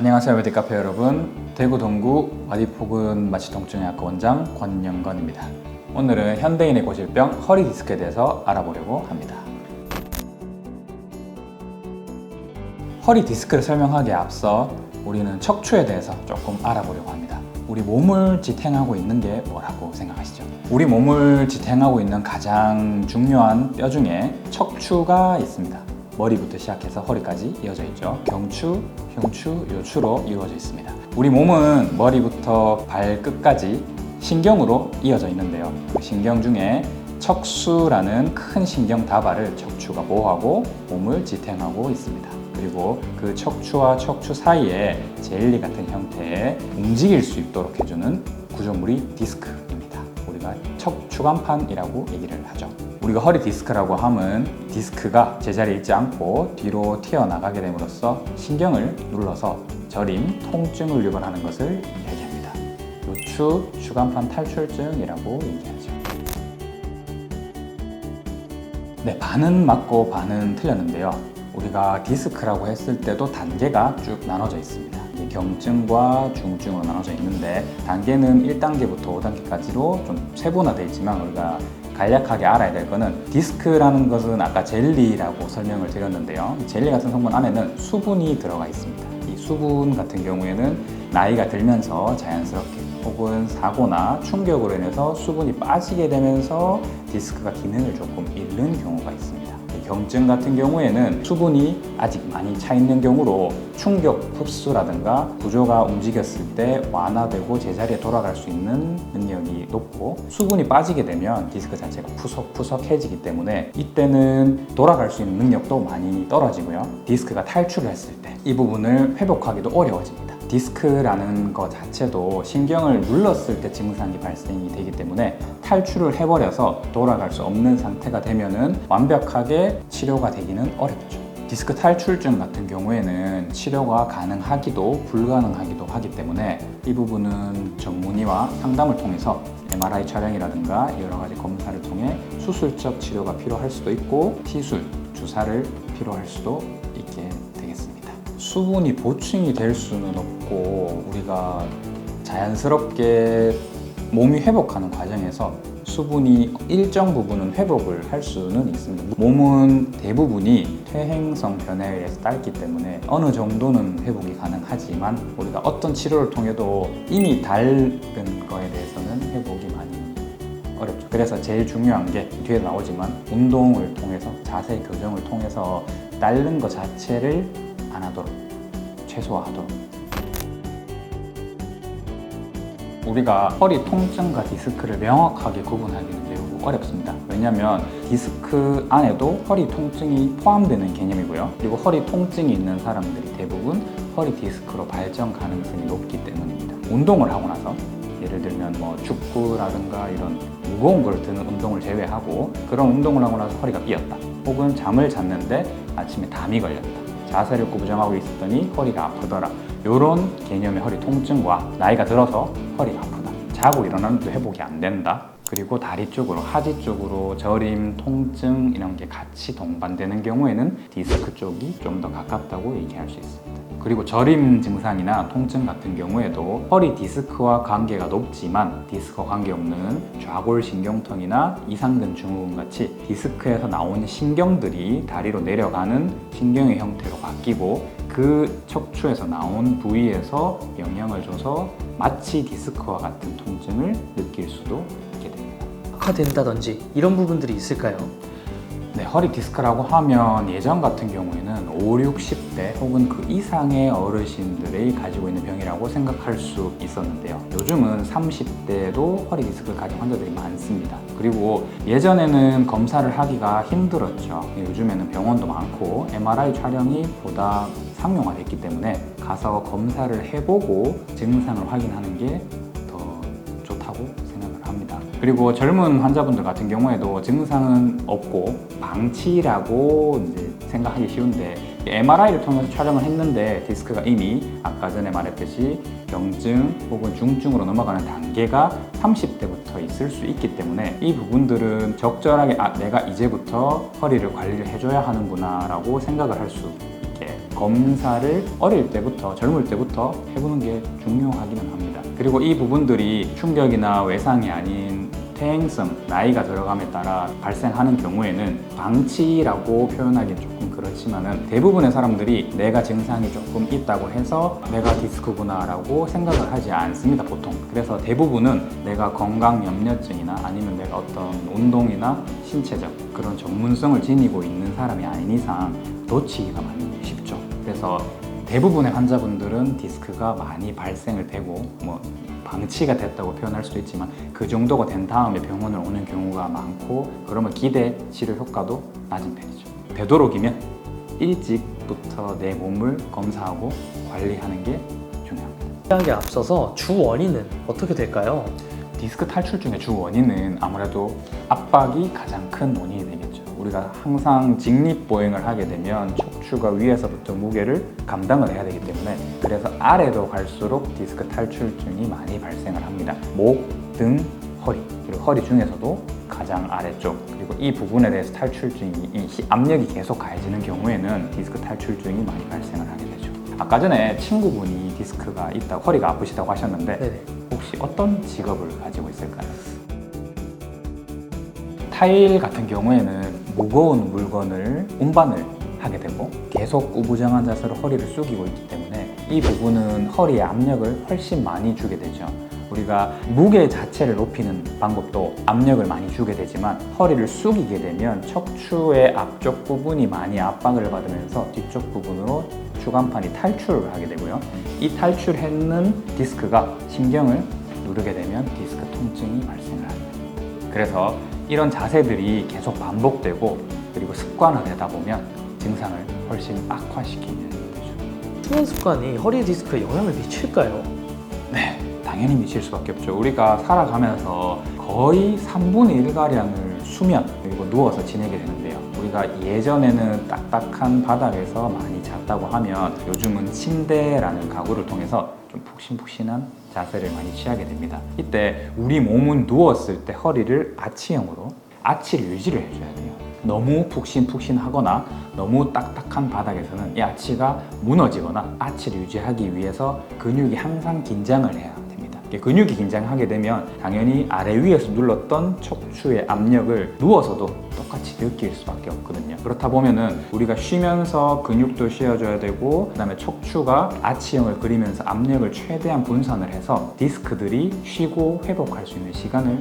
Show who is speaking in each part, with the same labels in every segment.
Speaker 1: 안녕하세요 메디카페 여러분. 대구 동구 와디포근 마취통증의학과 원장 권영건입니다. 오늘은 현대인의 고질병 허리 디스크에 대해서 알아보려고 합니다. 허리 디스크를 설명하기에 앞서 우리는 척추에 대해서 조금 알아보려고 합니다. 우리 몸을 지탱하고 있는 게 뭐라고 생각하시죠? 우리 몸을 지탱하고 있는 가장 중요한 뼈 중에 척추가 있습니다 머리부터 시작해서 허리까지 이어져 있죠. 경추, 흉추, 요추로 이루어져 있습니다. 우리 몸은 머리부터 발끝까지 신경으로 이어져 있는데요. 그 신경 중에 척수라는 큰 신경 다발을 척추가 보호하고 몸을 지탱하고 있습니다. 그리고 그 척추와 척추 사이에 젤리 같은 형태의 움직일 수 있도록 해주는 구조물이 디스크입니다. 우리가 척추간판이라고 얘기를 하죠. 우리가 허리 디스크라고 함은 디스크가 제자리에 있지 않고 뒤로 튀어나가게 됨으로써 신경을 눌러서 저림, 통증을 유발하는 것을 이야기합니다. 요추, 추간판 탈출증이라고 얘기하죠. 네, 반은 맞고 반은 틀렸는데요. 우리가 디스크라고 했을 때도 단계가 쭉 나눠져 있습니다. 경증과 중증으로 나눠져 있는데 단계는 1단계부터 5단계까지로 좀 세분화되어 있지만 우리가 간략하게 알아야 될 거는 디스크라는 것은 아까 젤리라고 설명을 드렸는데요. 젤리 같은 성분 안에는 수분이 들어가 있습니다. 이 수분 같은 경우에는 나이가 들면서 자연스럽게 혹은 사고나 충격으로 인해서 수분이 빠지게 되면서 디스크가 기능을 조금 잃는 경우가 있습니다. 경증 같은 경우에는 수분이 아직 많이 차 있는 경우로 충격 흡수라든가 구조가 움직였을 때 완화되고 제자리에 돌아갈 수 있는 능력이 높고 수분이 빠지게 되면 디스크 자체가 푸석푸석해지기 때문에 이때는 돌아갈 수 있는 능력도 많이 떨어지고요. 디스크가 탈출을 했을 때 이 부분을 회복하기도 어려워집니다. 디스크라는 것 자체도 신경을 눌렀을 때 증상이 발생이 되기 때문에 탈출을 해버려서 돌아갈 수 없는 상태가 되면은 완벽하게 치료가 되기는 어렵죠. 디스크 탈출증 같은 경우에는 치료가 가능하기도 불가능하기도 하기 때문에 이 부분은 전문의와 상담을 통해서 MRI 촬영이라든가 여러 가지 검사를 통해 수술적 치료가 필요할 수도 있고 시술, 주사를 필요할 수도. 수분이 보충이 될 수는 없고 우리가 자연스럽게 몸이 회복하는 과정에서 수분이 일정 부분은 회복을 할 수는 있습니다. 몸은 대부분이 퇴행성 변화에 의해서 닳기 때문에 어느 정도는 회복이 가능하지만 우리가 어떤 치료를 통해도 이미 닳은 거에 대해서는 회복이 많이 어렵죠. 그래서 제일 중요한 게 뒤에 나오지만 운동을 통해서 자세 교정을 통해서 닳는 것 자체를 안 하도록 최소화하도록 우리가 허리 통증과 디스크를 명확하게 구분하기는 매우 어렵습니다. 왜냐하면 디스크 안에도 허리 통증이 포함되는 개념이고요. 그리고 허리 통증이 있는 사람들이 대부분 허리 디스크로 발전 가능성이 높기 때문입니다. 운동을 하고 나서 예를 들면 뭐 축구라든가 이런 무거운 걸 드는 운동을 제외하고 그런 운동을 하고 나서 허리가 삐었다. 혹은 잠을 잤는데 아침에 담이 걸렸다. 자세를 구부정하고 있었더니 허리가 아프더라. 이런 개념의 허리 통증과 나이가 들어서 허리가 아프다. 자고 일어났는데 회복이 안 된다. 그리고 다리 쪽으로, 하지 쪽으로 저림, 통증 이런 게 같이 동반되는 경우에는 디스크 쪽이 좀 더 가깝다고 얘기할 수 있습니다. 그리고 저림 증상이나 통증 같은 경우에도 허리 디스크와 관계가 높지만 디스크와 관계없는 좌골 신경통이나 이상근 증후군 같이 디스크에서 나오는 신경들이 다리로 내려가는 신경의 형태로 바뀌고 그 척추에서 나온 부위에서 영향을 줘서 마치 디스크와 같은 통증을 느낄 수도 있게 됩니다.
Speaker 2: 악화된다든지 이런 부분들이 있을까요?
Speaker 1: 네, 허리 디스크라고 하면 예전 같은 경우에는 5, 60대 혹은 그 이상의 어르신들이 가지고 있는 병이라고 생각할 수 있었는데요. 요즘은 30대도 허리 디스크를 가진 환자들이 많습니다. 그리고 예전에는 검사를 하기가 힘들었죠. 요즘에는 병원도 많고 MRI 촬영이 보다 상용화됐기 때문에 가서 검사를 해보고 증상을 확인하는 게 그리고 젊은 환자분들 같은 경우에도 증상은 없고 방치라고 이제 생각하기 쉬운데 MRI를 통해서 촬영을 했는데 디스크가 이미 아까 전에 말했듯이 경증 혹은 중증으로 넘어가는 단계가 30대부터 있을 수 있기 때문에 이 부분들은 적절하게 아 내가 이제부터 허리를 관리를 해줘야 하는구나 라고 생각을 할 수 있게 검사를 어릴 때부터 젊을 때부터 해보는 게 중요하기는 합니다. 그리고 이 부분들이 충격이나 외상이 아닌 퇴행성, 나이가 들어감에 따라 발생하는 경우에는 방치라고 표현하기는 조금 그렇지만은 대부분의 사람들이 내가 증상이 조금 있다고 해서 내가 디스크구나라고 생각을 하지 않습니다, 보통. 그래서 대부분은 내가 건강 염려증이나 아니면 내가 어떤 운동이나 신체적 그런 전문성을 지니고 있는 사람이 아닌 이상 놓치기가 많이 쉽죠. 그래서 대부분의 환자분들은 디스크가 많이 발생을 되고 뭐 방치가 됐다고 표현할 수도 있지만 그 정도가 된 다음에 병원을 오는 경우가 많고 그러면 기대 치료 효과도 낮은 편이죠. 되도록이면 일찍부터 내 몸을 검사하고 관리하는 게 중요합니다.
Speaker 2: 치료하기에 앞서서 주 원인은 어떻게 될까요?
Speaker 1: 디스크 탈출증의 주 원인은 아무래도 압박이 가장 큰 원인이 되겠죠. 우리가 항상 직립보행을 하게 되면 척추가 위에서부터 무게를 감당을 해야 되기 때문에 그래서 아래로 갈수록 디스크 탈출증이 많이 발생을 합니다. 목, 등, 허리 그리고 허리 중에서도 가장 아래쪽 그리고 이 부분에 대해서 탈출증이 이 히- 압력이 계속 가해지는 경우에는 디스크 탈출증이 많이 발생을 하게 되죠. 아까 전에 친구분이 디스크가 있다, 허리가 아프시다고 하셨는데
Speaker 2: 네네.
Speaker 1: 혹시 어떤 직업을 가지고 있을까요? 타일 같은 경우에는 무거운 물건을 운반을 하게 되고 계속 우부정한 자세로 허리를 숙이고 있기 때문에 이 부분은 허리에 압력을 훨씬 많이 주게 되죠. 우리가 무게 자체를 높이는 방법도 압력을 많이 주게 되지만 허리를 숙이게 되면 척추의 앞쪽 부분이 많이 압박을 받으면서 뒤쪽 부분으로 주간판이 탈출을 하게 되고요. 이 탈출했는 디스크가 신경을 누르게 되면 디스크 통증이 발생을 합니다. 그래서 이런 자세들이 계속 반복되고 그리고 습관화되다 보면 증상을 훨씬 악화시키게 되죠.
Speaker 2: 수면 습관이 허리 디스크에 영향을 미칠까요?
Speaker 1: 네, 당연히 미칠 수밖에 없죠. 우리가 살아가면서 거의 3분의 1가량을 수면 그리고 누워서 지내게 되는데요. 우리가 예전에는 딱딱한 바닥에서 많이 잤다고 하면 요즘은 침대라는 가구를 통해서 좀 푹신푹신한 자세를 많이 취하게 됩니다. 이때 우리 몸은 누웠을 때 허리를 아치형으로 아치를 유지를 해줘야 돼요. 너무 푹신푹신하거나 너무 딱딱한 바닥에서는 이 아치가 무너지거나 아치를 유지하기 위해서 근육이 항상 긴장을 해야 근육이 긴장하게 되면 당연히 아래 위에서 눌렀던 척추의 압력을 누워서도 똑같이 느낄 수밖에 없거든요. 그렇다 보면은 우리가 쉬면서 근육도 쉬어줘야 되고 그다음에 척추가 아치형을 그리면서 압력을 최대한 분산을 해서 디스크들이 쉬고 회복할 수 있는 시간을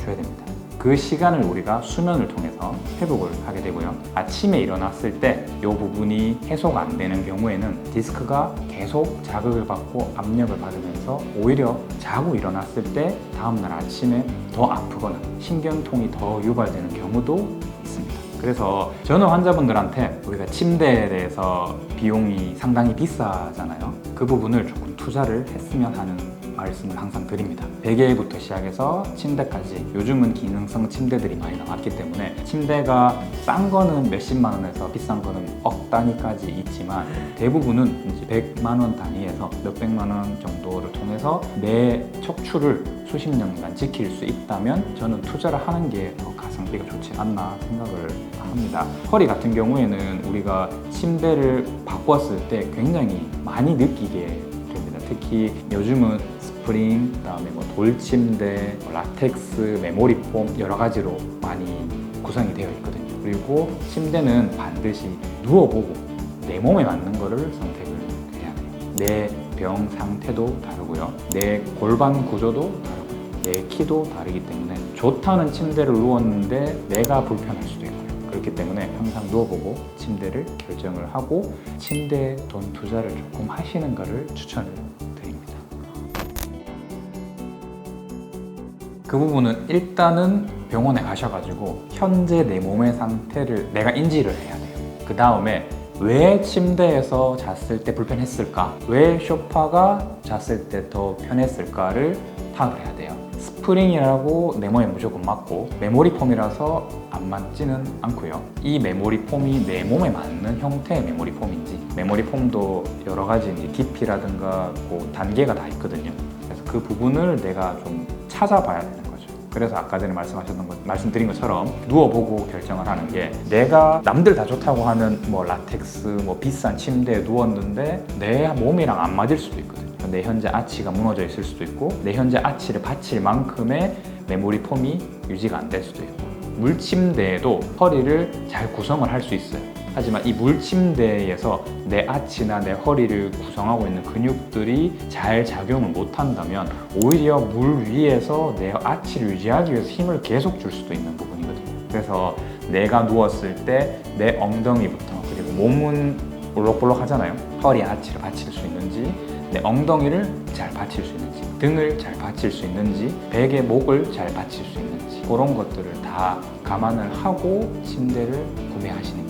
Speaker 1: 줘야 됩니다. 그 시간을 우리가 수면을 통해서 회복을 하게 되고요. 아침에 일어났을 때 이 부분이 해소가 안 되는 경우에는 디스크가 계속 자극을 받고 압력을 받으면서 오히려 자고 일어났을 때 다음날 아침에 더 아프거나 신경통이 더 유발되는 경우도 있습니다. 그래서 저는 환자분들한테 우리가 침대에 대해서 비용이 상당히 비싸잖아요. 그 부분을 조금 투자를 했으면 하는 말씀을 항상 드립니다. 베개부터 시작해서 침대까지 요즘은 기능성 침대들이 많이 나왔기 때문에 침대가 싼 거는 몇십만 원에서 비싼 거는 억 단위까지 있지만 대부분은 이제 100만 원 단위에서 몇백만 원 정도를 통해서 내 척추를 수십 년간 지킬 수 있다면 저는 투자를 하는 게 더 가성비가 좋지 않나 생각을 합니다. 허리 같은 경우에는 우리가 침대를 바꿨을 때 굉장히 많이 느끼게 됩니다. 특히 요즘은 스프링, 그다음에 뭐 돌침대, 뭐 라텍스, 메모리 폼 여러 가지로 많이 구성이 되어 있거든요. 그리고 침대는 반드시 누워보고 내 몸에 맞는 거를 선택을 해야 돼요. 내 병 상태도 다르고요. 내 골반 구조도 다르고 내 키도 다르기 때문에 좋다는 침대를 누웠는데 내가 불편할 수도 있고요. 그렇기 때문에 항상 누워보고 침대를 결정을 하고 침대에 돈 투자를 조금 하시는 거를 추천을 그 부분은 일단은 병원에 가셔가지고 현재 내 몸의 상태를 내가 인지를 해야 돼요. 그 다음에 왜 침대에서 잤을 때 불편했을까? 왜 소파가 잤을 때 더 편했을까를 파악을 해야 돼요. 스프링이라고 내 몸에 무조건 맞고 메모리 폼이라서 안 맞지는 않고요. 이 메모리 폼이 내 몸에 맞는 형태의 메모리 폼인지 메모리 폼도 여러 가지 깊이라든가 뭐 단계가 다 있거든요. 그래서 그 부분을 내가 좀 찾아봐야 거죠. 그래서 아까 전에 말씀하셨던 것, 말씀드린 것처럼 누워보고 결정을 하는 게 내가 남들 다 좋다고 하는 뭐 라텍스, 뭐 비싼 침대에 누웠는데 내 몸이랑 안 맞을 수도 있거든요. 내 현재 아치가 무너져 있을 수도 있고 내 현재 아치를 받칠 만큼의 메모리 폼이 유지가 안 될 수도 있고 물침대에도 허리를 잘 구성을 할 수 있어요. 하지만 이 물침대에서 내 아치나 내 허리를 구성하고 있는 근육들이 잘 작용을 못 한다면 오히려 물 위에서 내 아치를 유지하기 위해서 힘을 계속 줄 수도 있는 부분이거든요. 그래서 내가 누웠을 때 내 엉덩이부터 그리고 몸은 볼록볼록 하잖아요. 허리 아치를 받칠 수 있는지 내 엉덩이를 잘 받칠 수 있는지 등을 잘 받칠 수 있는지 베개 목을 잘 받칠 수 있는지 그런 것들을 다 감안을 하고 침대를 구매하시는 게 좋습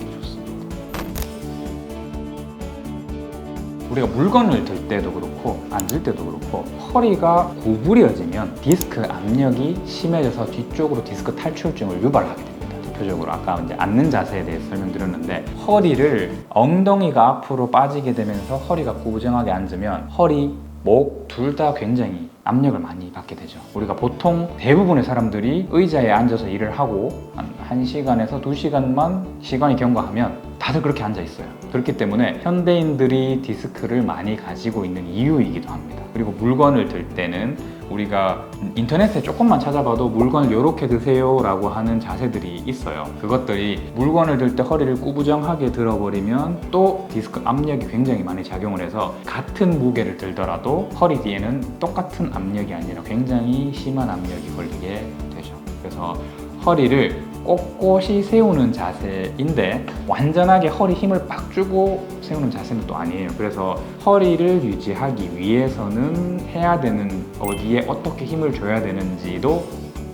Speaker 1: 우리가 물건을 들 때도 그렇고 앉을 때도 그렇고 허리가 구부려지면 디스크 압력이 심해져서 뒤쪽으로 디스크 탈출증을 유발하게 됩니다. 대표적으로 아까 이제 앉는 자세에 대해서 설명드렸는데 허리를 엉덩이가 앞으로 빠지게 되면서 허리가 구부정하게 앉으면 허리, 목 둘 다 굉장히 압력을 많이 받게 되죠. 우리가 보통 대부분의 사람들이 의자에 앉아서 일을 하고 한 1시간에서 2시간만 시간이 경과하면 다들 그렇게 앉아 있어요. 그렇기 때문에 현대인들이 디스크를 많이 가지고 있는 이유이기도 합니다. 그리고 물건을 들 때는 우리가 인터넷에 조금만 찾아봐도 물건을 이렇게 드세요 라고 하는 자세들이 있어요. 그것들이 물건을 들 때 허리를 구부정하게 들어버리면 또 디스크 압력이 굉장히 많이 작용을 해서 같은 무게를 들더라도 허리 뒤에는 똑같은 압력이 아니라 굉장히 심한 압력이 걸리게 되죠. 그래서 허리를 꼿꼿이 세우는 자세인데 완전하게 허리 힘을 빡 주고 세우는 자세는 또 아니에요. 그래서 허리를 유지하기 위해서는 해야 되는 어디에 어떻게 힘을 줘야 되는지도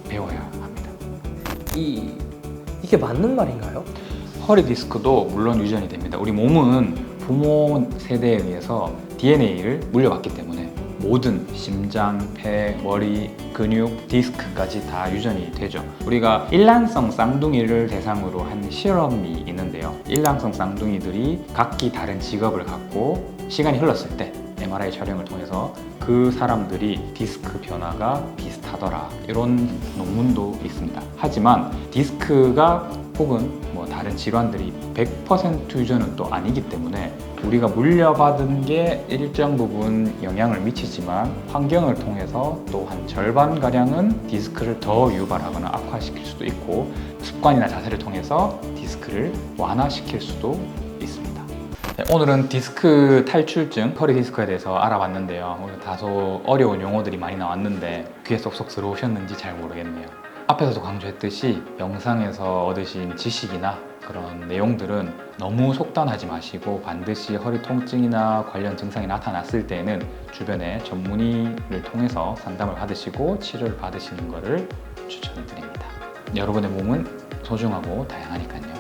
Speaker 1: 배워야 합니다.
Speaker 2: 이 이게 맞는 말인가요?
Speaker 1: 허리 디스크도 물론 유전이 됩니다. 우리 몸은 부모 세대에 의해서 DNA를 물려받기 때문에 모든 심장, 폐, 머리, 근육, 디스크까지 다 유전이 되죠. 우리가 일란성 쌍둥이를 대상으로 한 실험이 있는데요. 일란성 쌍둥이들이 각기 다른 직업을 갖고 시간이 흘렀을 때 MRI 촬영을 통해서 그 사람들이 디스크 변화가 비슷하더라 이런 논문도 있습니다. 하지만 디스크가 혹은 뭐 다른 질환들이 100% 유전은 또 아니기 때문에 우리가 물려받은 게 일정 부분 영향을 미치지만 환경을 통해서 또 한 절반 가량은 디스크를 더 유발하거나 악화시킬 수도 있고 습관이나 자세를 통해서 디스크를 완화시킬 수도 있습니다. 네, 오늘은 디스크 탈출증, 허리 디스크에 대해서 알아봤는데요. 오늘 다소 어려운 용어들이 많이 나왔는데 귀에 쏙쏙 들어오셨는지 잘 모르겠네요. 앞에서도 강조했듯이 영상에서 얻으신 지식이나 그런 내용들은 너무 속단하지 마시고 반드시 허리 통증이나 관련 증상이 나타났을 때는 주변의 전문의를 통해서 상담을 받으시고 치료를 받으시는 것을 추천드립니다. 여러분의 몸은 소중하고 다양하니까요.